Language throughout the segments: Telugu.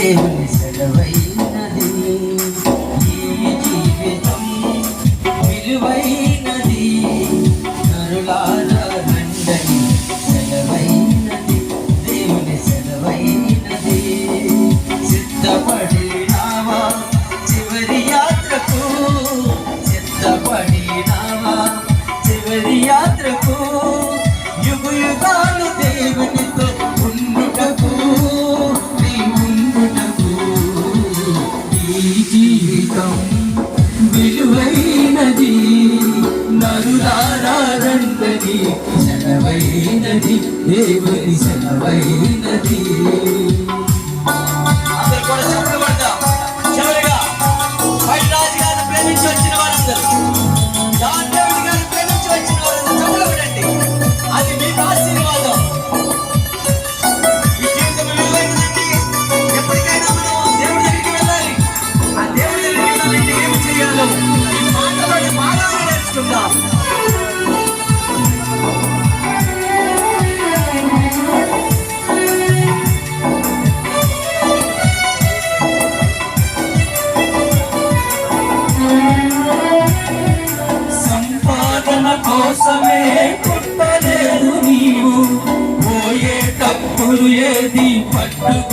దేవుని సెలవైనది ఈ జీవితం విలువైనది కరులారండని సెలవైనది దేవుని సెలవైనది సిద్ధపడినావా చివరి యాత్రకు సిద్ధపడినావా సర్వైనది దేవుని సర్వైనది అందరు కూడా చెప్పలు పడతాం కోసమే పుట్టలేదు నీవు. పోయేటప్పుడు ఏది పట్టు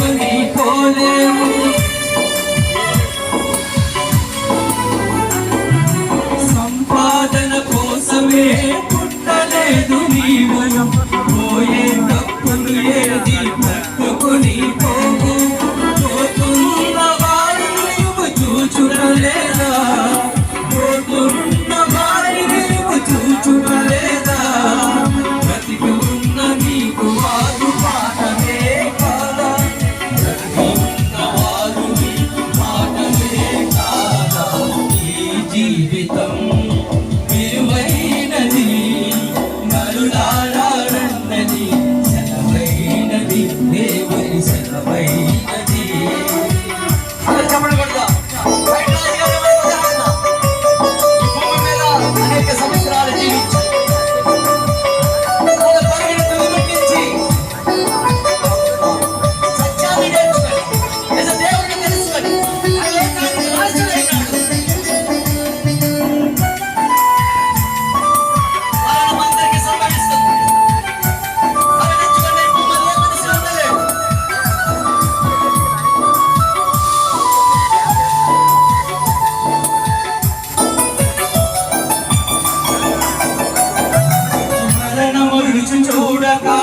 ఉండగా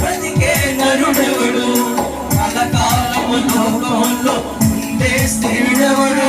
బ్రతికే నరుడెవడు? కలకాలము లోకంలో ఉండే స్త్రీడెవడు?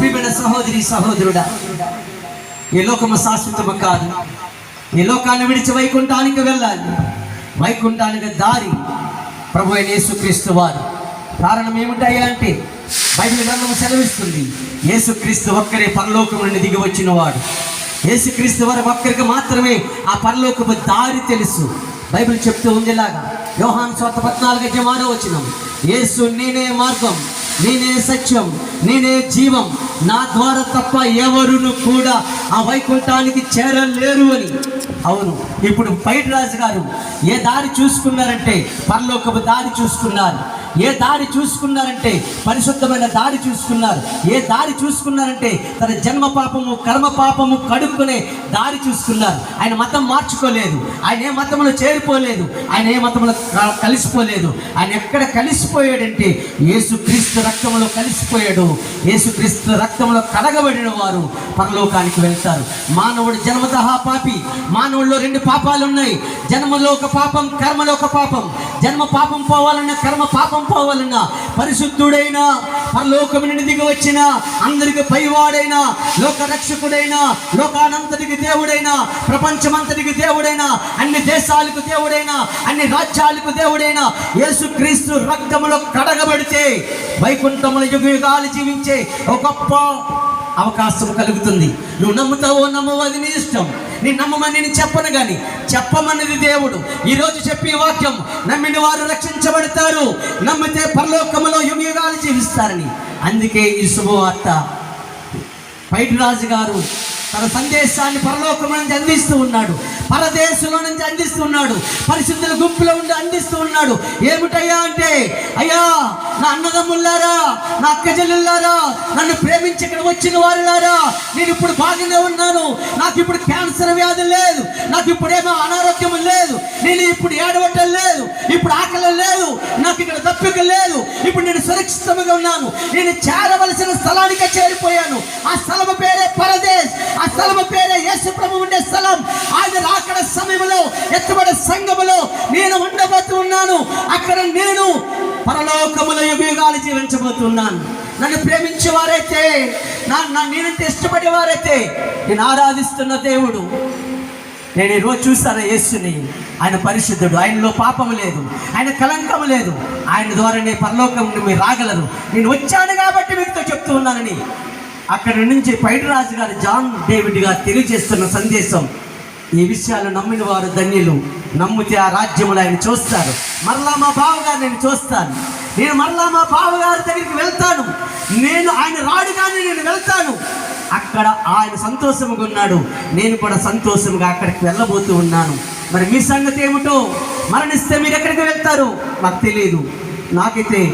ప్రియమైన సహోదరి సహోదరుడా ఈ లోకము శాశ్వతము కాదు. ఈ లోకాన్ని విడిచి వైకుంఠానికి వెళ్ళాలి. వైకుంఠానికి దారి ప్రభు అయిన యేసుక్రీస్తు వారు. కారణం ఏమిటాయా అంటే బైబిల్ గ్రంథం సెలవిస్తుంది యేసుక్రీస్తు ఒక్కరే పరలోకం నుండి దిగి వచ్చిన వాడు యేసుక్రీస్తు వారు ఒక్కరికి మాత్రమే ఆ పరలోకపు దారి తెలుసు. బైబిల్ చెప్తూ ఉందిలాగా యోహాన్ స్వత పద్నాలుగు అధ్యాయం వచ్చినాం యేసు నేనే మార్గం నేనే సత్యం నేనే జీవం. నా ద్వారా తప్ప ఎవరును కూడా ఆ వైకుంఠానికి చేరలేరు అని. అవును ఇప్పుడు బయట రాజు గారు ఏ దారి చూసుకున్నారంటే పరలోకపు దారి చూసుకున్నారు. ఏ దారి చూసుకున్నారంటే పరిశుద్ధమైన దారి చూసుకున్నారు. ఏ దారి చూసుకున్నారంటే తన జన్మ పాపము కర్మ పాపము కడుక్కునే దారి చూసుకున్నారు. ఆయన మతం మార్చుకోలేదు. ఆయన ఏ మతంలో చేరిపోలేదు. ఆయన ఏ మతంలో కలిసిపోలేదు. ఆయన ఎక్కడ కలిసిపోయాడంటే యేసుక్రీస్తు రక్తంలో కలిసిపోయాడు. యేసుక్రీస్తు రక్తంలో కడగబడిన వారు పరలోకానికి వెళ్తారు. మానవుడు జన్మతహా పాపి. మానవుల్లో రెండు పాపాలు ఉన్నాయి జన్మలో ఒక పాపం కర్మలో ఒక పాపం. జన్మ పాపం పోవాలన్న కర్మ పాపం పోవాలన్నా పరిశుద్ధుడైన పరలోకము నుండి దిగి వచ్చిన అందరికి పైవాడైన లోక రక్షకుడైన లోకానంతటికి దేవుడైన ప్రపంచమంతటికి దేవుడైన అన్ని దేశాలకు దేవుడైన అన్ని రాజ్యాలకు దేవుడైన యేసుక్రీస్తు రక్తములో కడగబడితే వైకుంఠముల యుగ యుగాలు జీవించే ఒక గొప్ప అవకాశం కలుగుతుంది. నువ్వు నమ్ముతావో నమ్మవో అది నీ ఇష్టం. నీ నమ్మమని నేను చెప్పను కానీ చెప్పమన్నది దేవుడు. ఈరోజు చెప్పే వాక్యం నమ్మిన వారు రక్షించబడతారు. నమ్మితే పరలోకములో యుగయుగాలు జీవిస్తారని. అందుకే ఈ శుభవార్త. పైటి రాజు గారు తన సందేశాన్ని పరలోకం నుంచి అందిస్తూ ఉన్నాడు. పరదేశంలో నుంచి అందిస్తూ ఉన్నాడు. పరిశుద్ధుల గుంపులో ఉండి అందిస్తూ ఉన్నాడు. ఏమిటయ్యా అంటే అయ్యా నా అన్నదమ్ములారా నా అక్క నన్ను ప్రేమించి ఇక్కడ వచ్చిన వారులారా నేను ఇప్పుడు బాగానే ఉన్నాను. నాకు ఇప్పుడు క్యాన్సర్ వ్యాధి లేదు. నాకు ఇప్పుడేమో అనారోగ్యం లేదు. నేను ఇప్పుడు ఏడవటం లేదు. ఇప్పుడు ఆకలి లేదు. నాకు ఇక్కడ దప్పిక లేదు. ఇప్పుడు నేను సురక్షితంగా ఉన్నాను. నేను చేరవలసిన స్థలానికి చేరిపోయాను. ఆ స్థలం పేరే పరదేశ్. ఆ స్థలము పేరే యేసు ప్రభు ఉండే స్థలం. ఆయన రాకడ సమయంలో ఎత్తబడే సంఘములో నేను ఉండబోతూ ఉన్నాను. అక్కడ నేను పరలోకముల యుగాలు జీవించబోతున్నాను నన్ను ప్రేమించే వారైతే నా నా నేనంటే ఇష్టపడే వారైతే నేను ఆరాధిస్తున్న దేవుడు. నేను ఈరోజు చూస్తాను యేసుని. ఆయన పరిశుద్ధుడు. ఆయనలో పాపము లేదు. ఆయన కలంకము లేదు. ఆయన ద్వారానే పరలోకం మీరు రాగలరు. నేను వచ్చాను కాబట్టి మీతో చెప్తూ ఉన్నానని. అక్కడి నుంచి పైడిరాజు గారు జాన్ డేవిడ్ గారు తెలియజేస్తున్న సందేశం ఈ విషయాలు నమ్మిన వారు ధన్యులు. నమ్మితే ఆ రాజ్యములు ఆయన చూస్తారు. మరలా మా బావగారు నేను చూస్తాను. నేను మరలా మా బావగారి దగ్గరికి వెళ్తాను. నేను ఆయన రాడుగానే నేను వెళ్తాను. అక్కడ ఆయన సంతోషంగా ఉన్నాడు. నేను కూడా సంతోషంగా అక్కడికి వెళ్ళబోతూ ఉన్నాను. మరి మీ సంగతి ఏమిటో మరణిస్తే మీరు ఎక్కడికి వెళ్తారు? నాకు తెలియదు నాకైతే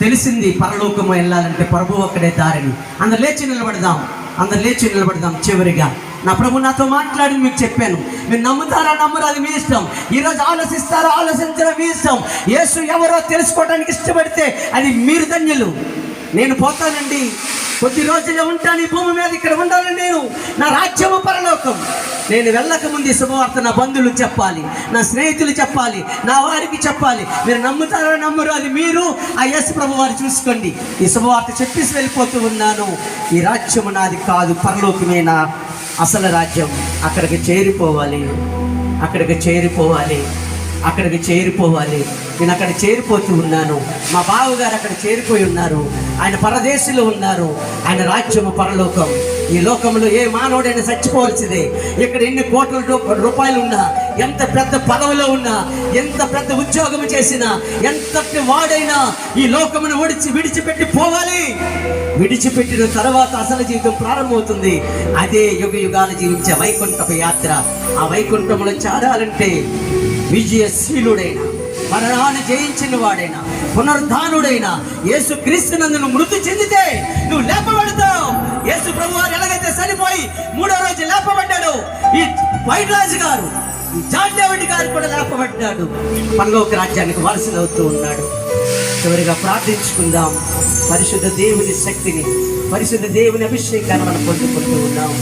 తెలిసింది పరలోకము వెళ్ళాలంటే ప్రభు ఒక్కడే దారిని. అందరు లేచి నిలబడదాం. అందరు లేచి నిలబడదాం చివరిగా. నా ప్రభు నాతో మాట్లాడి మీకు చెప్పాను. మీరు నమ్ముతారా? నమ్మరు. అది మీ ఇష్టం. ఈరోజు ఆలోచిస్తారా? ఆలోచించడం మీ ఇష్టం. యేసు ఎవరో తెలుసుకోవడానికి ఇష్టపడితే అది మీరు ధన్యులు. నేను పోతానండి. కొద్ది రోజులే ఉంటాను ఈ భూమి మీద ఇక్కడ ఉండాలి నేను. నా రాజ్యము పరలోకం. నేను వెళ్ళక ముందు ఈ శుభవార్త నా బంధువులు చెప్పాలి నా స్నేహితులు చెప్పాలి నా వారికి చెప్పాలి. మీరు నమ్ముతారో నమ్మరు అది మీరు. ఆ యేసు ప్రభు వారు చూసుకోండి. ఈ శుభవార్త చెప్పేసి వెళ్ళిపోతూ ఉన్నాను. ఈ రాజ్యము నాది కాదు పరలోకమే నా అసలు రాజ్యం. అక్కడికి చేరిపోవాలి అక్కడికి చేరిపోవాలి. అక్కడికి చేరిపోవాలి. నేను అక్కడ చేరిపోతూ ఉన్నాను. మా బావగారు అక్కడ చేరిపోయి ఉన్నారు. ఆయన పరదేశంలో ఉన్నారు. ఆయన రాజ్యము పరలోకం. ఈ లోకంలో ఏ మానవుడైనా చచ్చిపోవాల్సిందే. ఇక్కడ ఎన్ని కోట్ల రూపాయలు ఉన్నా ఎంత పెద్ద పదవిలో ఉన్నా ఎంత పెద్ద ఉద్యోగం చేసినా ఎంతటి వాడైనా ఈ లోకమును విడిచి విడిచిపెట్టి పోవాలి. విడిచిపెట్టిన తర్వాత అసలు జీవితం ప్రారంభమవుతుంది. అదే యుగ యుగాలు జీవించే వైకుంఠపు యాత్ర. ఆ వైకుంఠంలో చేరాలంటే విజయశీలుడైన మరణాన్ని జయించిన వాడైన పునరుద్ధానుడైన యేసు క్రీస్తునందును మృతి చెందితే నువ్వు లేపబడతావు. యేసు ప్రభు వారు ఎలాగైతే చనిపోయి మూడో రోజు లేపబడ్డాడు ఈ వైట్ రాజు గారు ఈ జాన్ డేవిడ్ గారు కూడా లేపబడ్డాడు. పరలోక రాజ్యానికి వారసులవుతూ ఉన్నాడు. చివరిగా ప్రార్థించుకుందాం. పరిశుద్ధ దేవుని శక్తిని పరిశుద్ధ దేవుని అభిషేకాన్ని మనం పొందుకుంటూ ఉన్నాం.